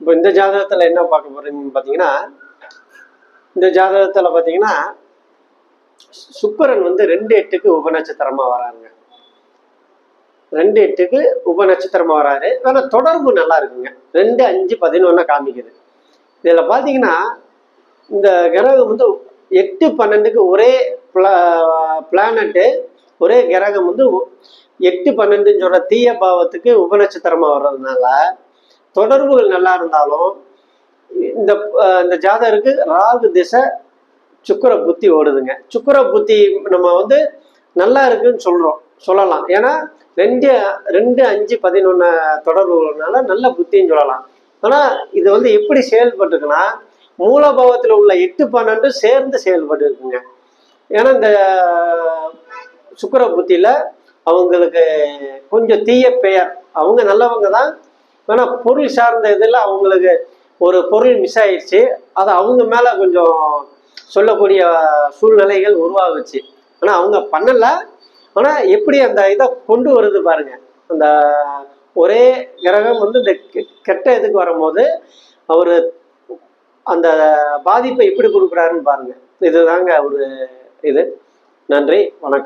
இப்போ இந்த ஜாதகத்தில் என்ன பார்க்க போறீங்கன்னு பார்த்தீங்கன்னா இந்த ஜாதகத்தில் பார்த்தீங்கன்னா சுக்கரன் வந்து ரெண்டு எட்டுக்கு உபநட்சத்திரமா வராங்க ரெண்டு எட்டுக்கு உபநட்சத்திரமா வராரு. ஆனா தொடர்பு நல்லா இருக்குங்க. ரெண்டு அஞ்சு பதினொன்னா காமிக்குது. இதுல பாத்தீங்கன்னா இந்த கிரகம் வந்து எட்டு பன்னெண்டுக்கு ஒரே பிளானட்டு ஒரே கிரகம் வந்து எட்டு பன்னெண்டுன்னு சொல்ற தீய பாவத்துக்கு உபநட்சத்திரமா வர்றதுனால தொடர்புகள் நல்லா இருந்தாலும் இந்த இந்த ஜாதகருக்கு ராகு திசை சுக்கர புத்தி ஓடுதுங்க. சுக்கிர புத்தி நம்ம வந்து நல்லா இருக்குன்னு சொல்றோம் சொல்லலாம். ஏன்னா ரெண்டு ரெண்டு அஞ்சு பதினொன்று தொடர்புனால நல்ல புத்தின்னு சொல்லலாம். ஆனால் இது வந்து எப்படி செயல்பட்டுருக்குன்னா மூலபாவத்தில் உள்ள எட்டு பன்னெண்டு சேர்ந்து செயல்பட்டு இருக்குங்க ஏன்னா இந்த சுக்கிர புத்தியில் அவங்களுக்கு கொஞ்சம் தீய பெயர் அவங்க நல்லவங்க தான் ஆனால் பொருள் சார்ந்த இதில் அவங்களுக்கு ஒரு பொருள் மிஸ் ஆயிடுச்சு. அது அவங்க மேலே கொஞ்சம் சொல்லக்கூடிய சூழ்நிலைகள் உருவாகுச்சு. ஆனால் அவங்க பண்ணலை. ஆனால் எப்படி அந்த இதை கொண்டு வருது பாருங்க. அந்த ஒரே கிரகம் வந்து இந்த கெ- கெட்ட இதுக்கு வரும்போது அவர் அந்த பாதிப்பை எப்படி கொடுக்குறாருன்னு பாருங்க. இதுதாங்க ஒரு இது. நன்றி. வணக்கம்.